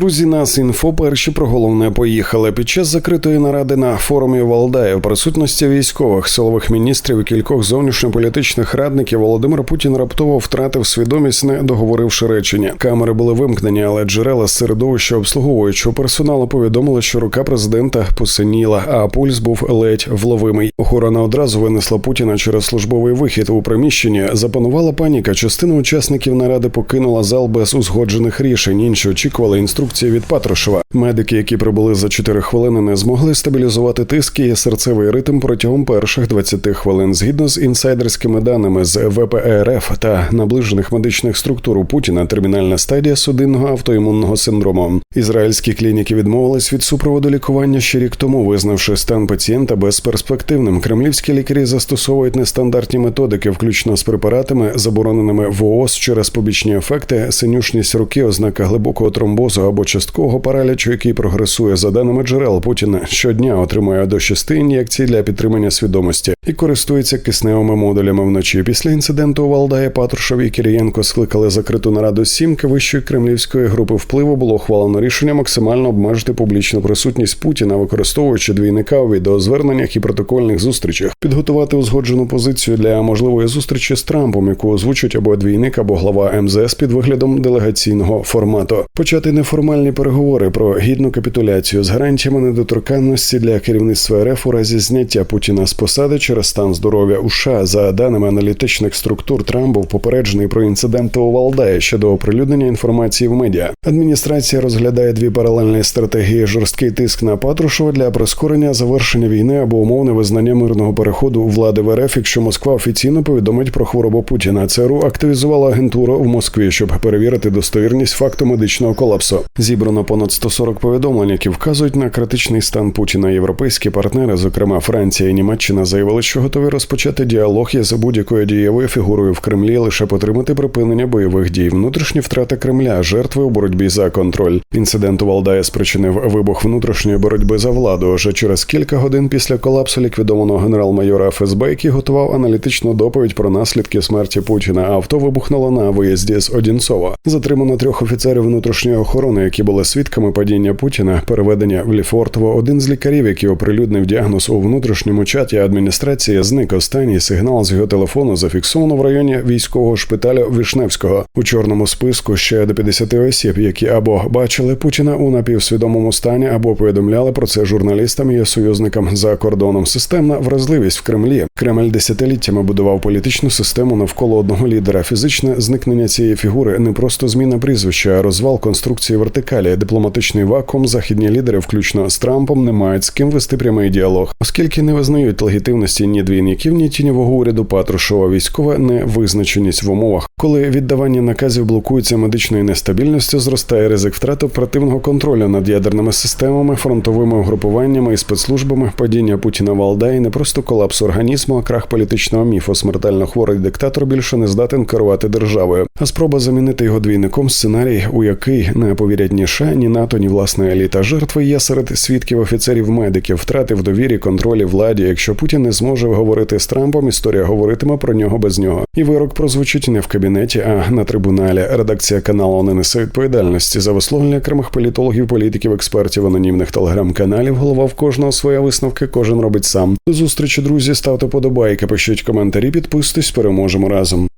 Друзі, нас інфо перші про головне поїхали. Під час закритої наради на форумі Валдая в присутності військових, силових міністрів і кількох зовнішньополітичних радників Володимир Путін раптово втратив свідомість, не договоривши речення. Камери були вимкнені, але джерела з середовища обслуговуючого персоналу повідомили, що рука президента посиніла, а пульс був ледь вловимий. Охорона одразу винесла Путіна через службовий вихід у приміщенні. Запанувала паніка. Частина учасників наради покинула зал без узгоджених рішень. Інші очікували інструкції від Патрушева. Медики, які прибули за 4 хвилини, не змогли стабілізувати тиск і серцевий ритм протягом перших 20 хвилин. Згідно з інсайдерськими даними з ВПРФ та наближених медичних структур у Путіна, термінальна стадія судинного автоімунного синдрому. Ізраїльські клініки відмовились від супроводу лікування ще рік тому, визнавши стан пацієнта безперспективним. Кремлівські лікарі застосовують нестандартні методики, включно з препаратами, забороненими в ООС через побічні ефекти, синюшність руки, ознака глибокого тромбозу або часткового паралічу, який прогресує за даними джерел Путіна. Щодня отримує до шести ін'єкцій для підтримання свідомості і користується кисневими модулями вночі. Після інциденту у Валдає Патрушев і Кирієнко скликали закриту нараду сімки вищої кремлівської групи впливу. Було ухвалено рішення максимально обмежити публічну присутність Путіна, використовуючи двійника у відеозверненнях і протокольних зустрічах, підготувати узгоджену позицію для можливої зустрічі з Трампом, яку озвучить або двійник, або глава МЗС під виглядом делегаційного формату, почати неформальні переговори про гідну капітуляцію з гарантіями недоторканності для керівництва РФ у разі зняття Путіна з посади через стан здоров'я у США. За даними аналітичних структур, Трамп був попереджений про інциденти у Валдаї щодо оприлюднення інформації в медіа. Адміністрація розглядає дві паралельні стратегії: жорсткий тиск на Патрушева для прискорення завершення війни або умовне визнання мирного переходу влади в РФ, якщо Москва офіційно повідомить про хворобу Путіна. ЦРУ активізувала агентуру в Москві, щоб перевірити достовірність факту медичного колапсу. Зібрано понад 140 повідомлень, які вказують на критичний стан Путіна. Європейські партнери, зокрема Франція і Німеччина, заявили, що готові розпочати діалог із будь-якою дієвою фігурою в Кремлі, лише потримати припинення бойових дій. Внутрішні втрати Кремля, жертви у боротьбі за контроль. Інцидент у Валдає спричинив вибух внутрішньої боротьби за владу. Вже через кілька годин після колапсу ліквідованого генерал-майора ФСБ, який готував аналітичну доповідь про наслідки смерті Путіна. Авто вибухнуло на виїзді з Одінцова. Затримано трьох офіцерів внутрішньої охорони, які були свідками падіння Путіна, переведення в Ліфортово. Один з лікарів, який оприлюднив діагноз у внутрішньому чаті адміністрації, зник останній сигнал з його телефону зафіксовано в районі військового шпиталю Вишневського у чорному списку ще до 50 осіб, які або бачили Путіна у напівсвідомому стані, або повідомляли про це журналістам і союзникам за кордоном. Системна вразливість в Кремлі. Кремль десятиліттями будував політичну систему навколо одного лідера. Фізичне зникнення цієї фігури не просто зміна прізвища, а розвал конструкції вертикалі, дипломатичний вакуум. Західні лідери, включно з Трампом, не мають з ким вести прямий діалог, оскільки не визнають легітимності ні двійників, ні тіньового уряду Патрушова. Військова невизначеність в умовах, коли віддавання наказів блокується медичною нестабільністю, зростає ризик втрати оперативного контролю над ядерними системами, фронтовими угрупуваннями і спецслужбами, падіння Путіна Валда і не просто колапс організму, а крах політичного міфу. Смертельно хворий диктатор більше не здатен керувати державою. А спроба замінити його двійником сценарій, у який не повірять ні США, ні НАТО, ні власна еліта. Жертви є серед свідків офіцерів медиків, втрати в довірі, контролі владі. Якщо Путін не зможе говорити з Трампом, історія говоритиме про нього без нього. І вирок прозвучить не в кабінеті, а на трибуналі. Редакція каналу не несе відповідальності за висловлення окремих політологів, політиків, експертів, анонімних телеграм-каналів. Голова в кожного своя висновки, кожен робить сам. До зустрічі, друзі, ставте подобайки, пишіть коментарі, підписуйтесь, переможемо разом.